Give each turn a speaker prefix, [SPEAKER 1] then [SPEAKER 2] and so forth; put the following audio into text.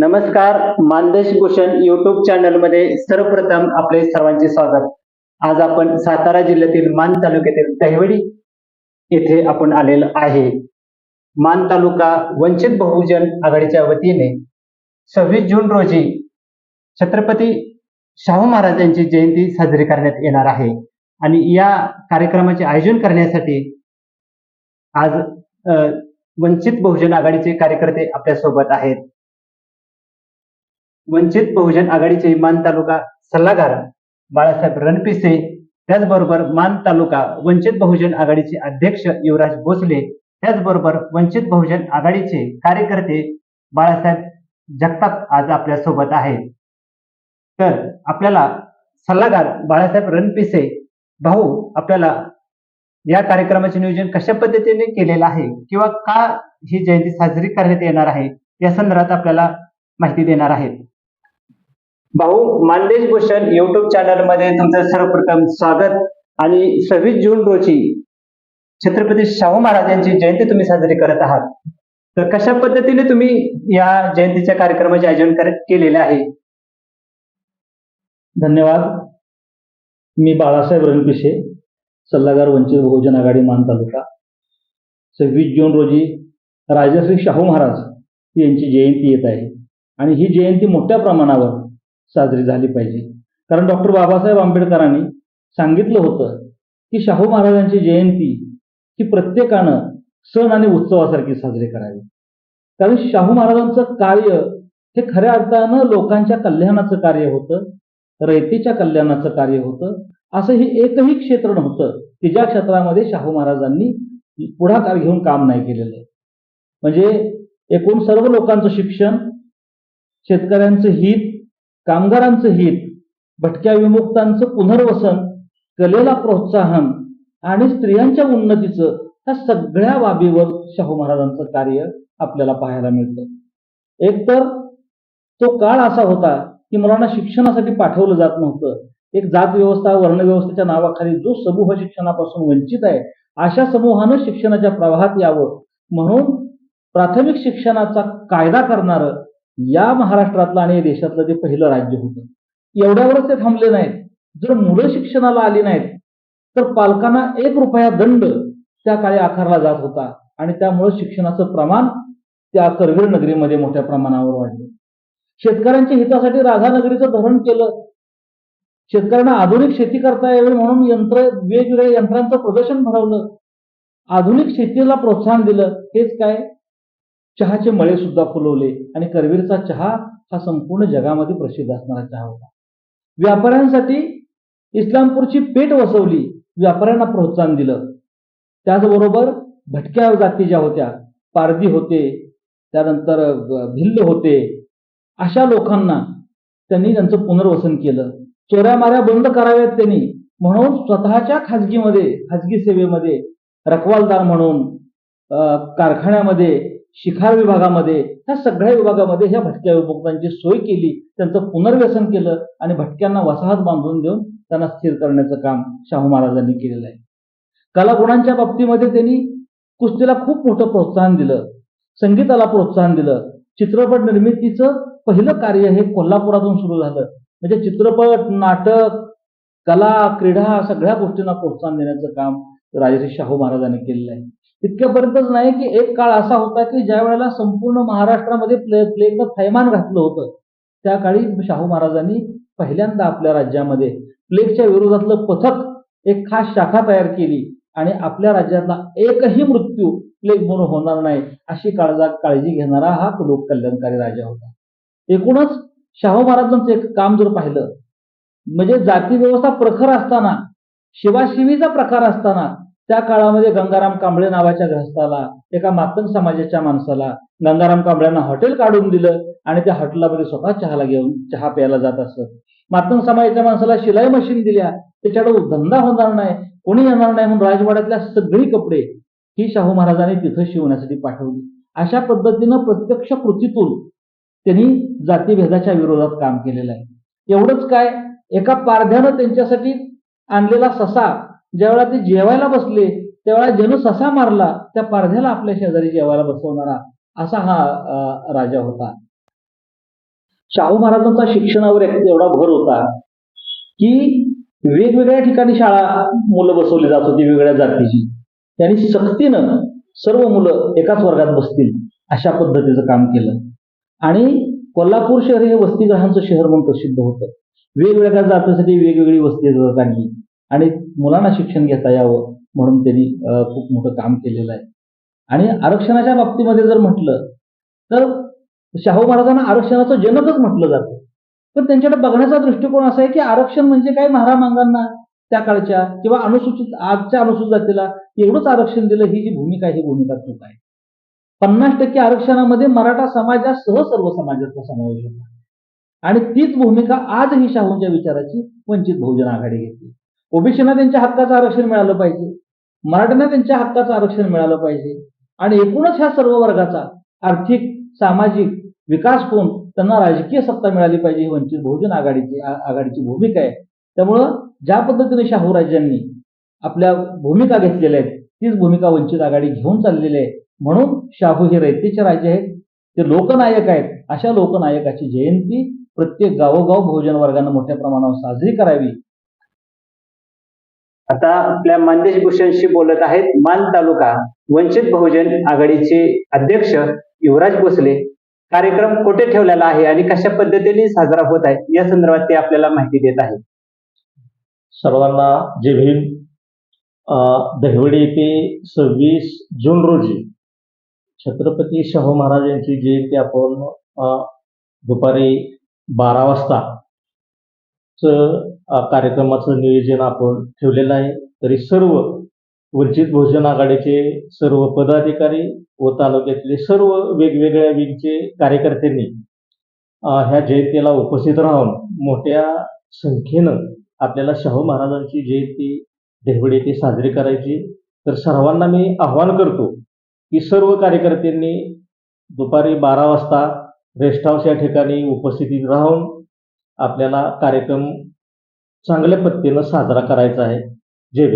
[SPEAKER 1] नमस्कार मानदेश भूषण युट्यूब चॅनलमध्ये सर्वप्रथम आपले सर्वांचे स्वागत. आज आपण सातारा जिल्ह्यातील मान तालुक्यातील दहिवडी येथे आपण आलेलो आहे. मान तालुका वंचित बहुजन आघाडीच्या वतीने सव्वीस जून रोजी छत्रपती शाहू महाराज यांची जयंती साजरी करण्यात येणार आहे. आणि या कार्यक्रमाचे आयोजन करण्यासाठी आज वंचित बहुजन आघाडीचे कार्यकर्ते आपल्यासोबत आहेत. वंचित बहुजन आघाडीचे मान तालुका सल्लागार बाळासाहेब रणपिसे त्याचबरोबर मान तालुका वंचित बहुजन आघाडीचे अध्यक्ष युवराज भोसले त्याचबरोबर वंचित बहुजन आघाडीचे कार्यकर्ते बाळासाहेब जगताप आज आपल्यासोबत आहेत. तर आपल्याला सल्लागार बाळासाहेब रणपिसे भाऊ आपल्याला या कार्यक्रमाचे नियोजन कशा पद्धतीने केलेलं आहे किंवा का ही जयंती साजरी करण्यात येणार आहे या संदर्भात आपल्याला माहिती देणार आहेत. भाऊ मानदेश भूषण युट्यूब चॅनलमध्ये तुमचं सर्वप्रथम स्वागत आणि सव्वीस जून रोजी छत्रपती शाहू महाराज यांची जयंती तुम्ही साजरी करत आहात. तर कशा पद्धतीने तुम्ही या जयंतीच्या कार्यक्रमाचे आयोजन केलेले आहे?
[SPEAKER 2] धन्यवाद. मी बाळासाहेब रणपिसे सल्लागार वंचित बहुजन आघाडी मान तालुका. सव्वीस जून रोजी राजश्री शाहू महाराज यांची जयंती येत आहे. आणि ही जयंती मोठ्या प्रमाणावर साजरी झाली पाहिजे. कारण डॉक्टर बाबासाहेब आंबेडकरांनी सांगितलं होतं की शाहू महाराजांची जयंती ही प्रत्येकानं सण आणि उत्सवासारखी साजरी करावी. कारण शाहू महाराजांचं कार्य हे खऱ्या अर्थानं लोकांच्या कल्याणाचं कार्य होतं रयतेच्या कल्याणाचं कार्य होतं. असं हे एकही क्षेत्र नव्हतं की ज्या क्षेत्रामध्ये शाहू महाराजांनी पुढाकार घेऊन काम नाही केलेलं. म्हणजे एकूण सर्व लोकांचं शिक्षण शेतकऱ्यांचं हित कामगारांचं हित भटक्या विमुक्तांचं पुनर्वसन कलेला प्रोत्साहन आणि स्त्रियांच्या उन्नतीचं ह्या सगळ्या बाबीवर शाहू महाराजांचं कार्य आपल्याला पाहायला मिळतं. एकतर तो काळ असा होता की मुलांना शिक्षणासाठी पाठवलं जात नव्हतं. एक जात व्यवस्था वर्णव्यवस्थेच्या नावाखाली जो समूह शिक्षणापासून वंचित आहे अशा समूहानं शिक्षणाच्या प्रवाहात यावं. म्हणून प्राथमिक शिक्षणाचा कायदा करणारं या महाराष्ट्रातलं आणि देशातलं ते पहिलं राज्य होतं एवढ्यावरच ते थांबले नाहीत. जर मुलं शिक्षणाला आली नाहीत तर पालकांना एक रुपया दंड त्या काळी आकारला जात होता आणि त्यामुळे शिक्षणाचं प्रमाण त्या करवीर नगरीमध्ये मोठ्या प्रमाणावर वाढलं. शेतकऱ्यांच्या हितासाठी राधानगरीचं धरण केलं. शेतकऱ्यांना आधुनिक शेती करता यावी म्हणून यंत्र वेगवेगळ्या यंत्रांचं प्रदर्शन भरवलं. आधुनिक शेतीला प्रोत्साहन दिलं. हेच काय? चहाचे मळे सुद्धा फुलवले आणि करवीरचा चहा हा संपूर्ण जगामध्ये प्रसिद्ध असणारा चहा होता. व्यापाऱ्यांसाठी इस्लामपूरची पेठ वसवली व्यापाऱ्यांना प्रोत्साहन दिलं. त्याचबरोबर भटक्या जाती ज्या होत्या पारधी होते त्यानंतर भिल्ल होते अशा लोकांना त्यांनी त्यांचं पुनर्वसन केलं. चोऱ्या माऱ्या बंद कराव्यात त्यांनी. म्हणून स्वतःच्या खाजगीमध्ये खाजगी सेवेमध्ये रखवालदार म्हणून कारखान्यामध्ये शिखार विभागामध्ये ह्या सगळ्या विभागामध्ये ह्या भटक्या उपभोक्त्यांची सोय केली त्यांचं पुनर्व्यसन केलं आणि भटक्यांना वसाहत बांधून देऊन त्यांना स्थिर करण्याचं काम शाहू महाराजांनी केलेलं आहे. कलागुणांच्या बाबतीमध्ये त्यांनी कुस्तीला खूप मोठं प्रोत्साहन दिलं संगीताला प्रोत्साहन दिलं. चित्रपट निर्मितीचं पहिलं कार्य हे कोल्हापुरातून सुरू झालं. म्हणजे चित्रपट नाटक कला क्रीडा सगळ्या गोष्टींना प्रोत्साहन देण्याचं काम राजेश शाहू महाराजांनी केलेलं आहे. इतक्यापर्यंतच नाही की एक काळ असा होता की ज्या वेळेला संपूर्ण महाराष्ट्रामध्ये प्ले प्लेगनं थैमान घातलं होतं त्या काळी शाहू महाराजांनी पहिल्यांदा आपल्या राज्यामध्ये प्लेगच्या विरोधातलं पथक एक खास शाखा तयार केली आणि आपल्या राज्यातला एकही मृत्यू प्लेग म्हणून होणार नाही अशी काळजा काळजी घेणारा हा लोककल्याणकारी राजा होता. एकूणच शाहू महाराजांचं एक काम जर पाहिलं म्हणजे जाती व्यवस्था प्रखर असताना शिवाशिवीचा प्रकार असताना त्या काळामध्ये गंगाराम कांबळे नावाच्या ग्रस्ताला एका मातंग समाजाच्या माणसाला गंगाराम कांबळ्यांना हॉटेल काढून दिलं आणि त्या हॉटेलामध्ये स्वतः चहाला घेऊन चहा प्यायला जात असत. मातंग समाजाच्या माणसाला शिलाई मशीन दिल्या. त्याच्याकडे धंदा होणार नाही कोणी येणार नाही म्हणून राजवाड्यातल्या सगळी कपडे ही शाहू महाराजांनी तिथं शिवण्यासाठी पाठवली. अशा पद्धतीनं प्रत्यक्ष कृतीतून त्यांनी जातीभेदाच्या विरोधात काम केलेलं आहे. एवढंच काय? एका पारध्यानं त्यांच्यासाठी आणलेला ससा ज्यावेळेला ते जेवायला बसले त्यावेळेला ज्यानं ससा मारला त्या पारध्याला आपल्या शेजारी जेवायला बसवणारा असा हा राजा होता. शाहू महाराजांचा शिक्षणावर एक एवढा भर होता की वेगवेगळ्या ठिकाणी शाळा मुलं बसवली जात होती वेगवेगळ्या जातीची. त्यांनी सक्तीनं सर्व मुलं एकाच वर्गात बसतील अशा पद्धतीचं काम केलं. आणि कोल्हापूर शहर हे वसतिगृहांचं शहर म्हणून प्रसिद्ध होतं. वेगवेगळ्या जातीसाठी वेगवेगळी वसतिगृह काढली आणि मुलांना शिक्षण घेता यावं म्हणून त्यांनी खूप मोठं काम केलेलं आहे. आणि आरक्षणाच्या बाबतीमध्ये जर म्हटलं तर शाहू महाराजांना आरक्षणाचं जनकच म्हटलं जातं. पण त्यांच्याकडे बघण्याचा दृष्टिकोन असा आहे की आरक्षण म्हणजे काय महारामांगांना त्या काळच्या किंवा अनुसूचित आजच्या अनुसूचित जातीला एवढंच आरक्षण दिलं ही जी भूमिका आहे ही भूमिका चूक आहे. पन्नास टक्के आरक्षणामध्ये मराठा समाजासह सर्व समाजाचा समावेश होता. आणि तीच भूमिका आजही शाहूंच्या विचाराची वंचित बहुजन आघाडी घेतली ओबीसीना त्यांच्या हक्काचं आरक्षण मिळालं पाहिजे. मराठ्यांना त्यांच्या हक्काचं आरक्षण मिळालं पाहिजे. आणि एकूणच ह्या सर्व वर्गाचा आर्थिक सामाजिक विकास होऊन त्यांना राजकीय सत्ता मिळाली पाहिजे ही वंचित बहुजन आघाडीची आघाडीची भूमिका आहे. त्यामुळं ज्या पद्धतीने शाहू राज्यांनी आपल्या भूमिका घेतलेल्या आहेत तीच भूमिका वंचित आघाडी घेऊन चाललेली आहे. म्हणून शाहू हे रयतेचे राजे आहेत. ते लोकनायक आहेत. अशा लोकनायकाची जयंती प्रत्येक गावोगाव बहुजन वर्गानं मोठ्या प्रमाणावर साजरी करावी.
[SPEAKER 1] आता आपल्या मानदेश भूषणशी बोलत आहेत मान तालुका वंचित बहुजन आघाडीचे अध्यक्ष युवराज भोसले. कार्यक्रम कुठे ठेवलेला आहे आणि कशा पद्धतीने साजरा होत आहे? या संदर्भात ते आपल्याला माहिती देत आहे
[SPEAKER 3] सर्वांना जय भीम. दहिवडी येथे सव्वीस जून रोजी छत्रपती शाहू महाराज यांची जयंती आपण दुपारी बारा वाजता च कार्यक्रमाचं नियोजन आपण ठेवलेलं आहे. तरी सर्व वंचित बहुजन आघाडीचे सर्व पदाधिकारी व तालुक्यातले सर्व वेगवेगळ्या विंगचे कार्यकर्त्यांनी ह्या जयंतीला उपस्थित राहून मोठ्या संख्येनं आपल्याला शाहू महाराजांची जयंती देहवडी येथे साजरी करायची. तर सर्वांना मी आव्हान करतो की सर्व कार्यकर्त्यांनी दुपारी बारा वाजता रेस्ट हाऊस या ठिकाणी उपस्थितीत राहून आपल्याला कार्यक्रम चांगल्या पद्धतीनं साजरा करायचा आहे. जय